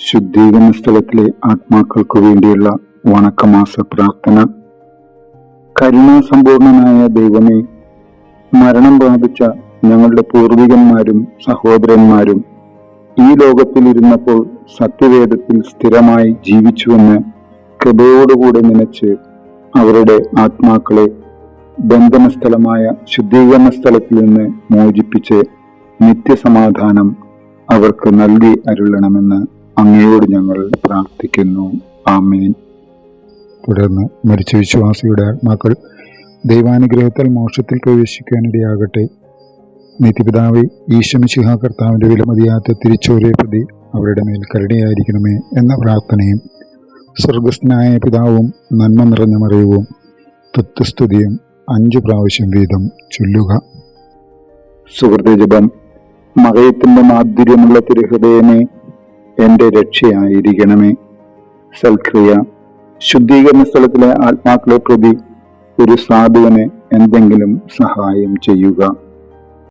ശുദ്ധീകരണ സ്ഥലത്തിലെ ആത്മാക്കൾക്കു വേണ്ടിയുള്ള വണക്കമാസ പ്രാർത്ഥന. കരുണാസമ്പൂർണനായ ദൈവമേ മരണം ബാധിച്ച ഞങ്ങളുടെ പൂർവികന്മാരും സഹോദരന്മാരും ഈ ലോകത്തിൽ ഇരുന്നപ്പോൾ സത്യവേദത്തിൽ സ്ഥിരമായി ജീവിച്ചുവെന്ന് കൃപയോടുകൂടെ നനച്ച് അവരുടെ ആത്മാക്കളെ ബന്ധന സ്ഥലമായ ശുദ്ധീകരണ സ്ഥലത്തിൽ നിന്ന് മോചിപ്പിച്ച് നിത്യസമാധാനം അവർക്ക് നൽകി അരുളണമെന്ന് അങ്ങയോട് ഞങ്ങൾ പ്രാർത്ഥിക്കുന്നു. ആമേൻ. തുടർന്ന് മരിച്ച വിശ്വാസിയുടെ ആത്മാക്കൾ ദൈവാനുഗ്രഹത്താൽ മോക്ഷത്തിൽ പ്രവേശിക്കാനിടയാകട്ടെ. നിത്യപിതാവെ ഈശമിശിഹ കർത്താവിന്റെ വിലമതിയാത്ത തിരിച്ചോരേ പ്രതി അവരുടെ മേൽ കരുണയായിരിക്കണമേ എന്ന പ്രാർത്ഥനയും സ്വർഗസ്ഥനായ പിതാവും നന്മ നിറഞ്ഞ മറിയവും തത്വസ്തുതിയും അഞ്ചു പ്രാവശ്യം വീതം ചൊല്ലുക. സുഹൃത്ത് ജപം മകയത്തിന്റെ മാധുര്യമുള്ള തിരുഹൃദയമേ എന്റെ രക്ഷയായിരിക്കണമേ. സൽക്രിയ. ശുദ്ധീകരണ സ്ഥലത്തിലെ ആത്മാക്കളെ പ്രതി ഒരു സാധുവിന് എന്തെങ്കിലും സഹായം ചെയ്യുക.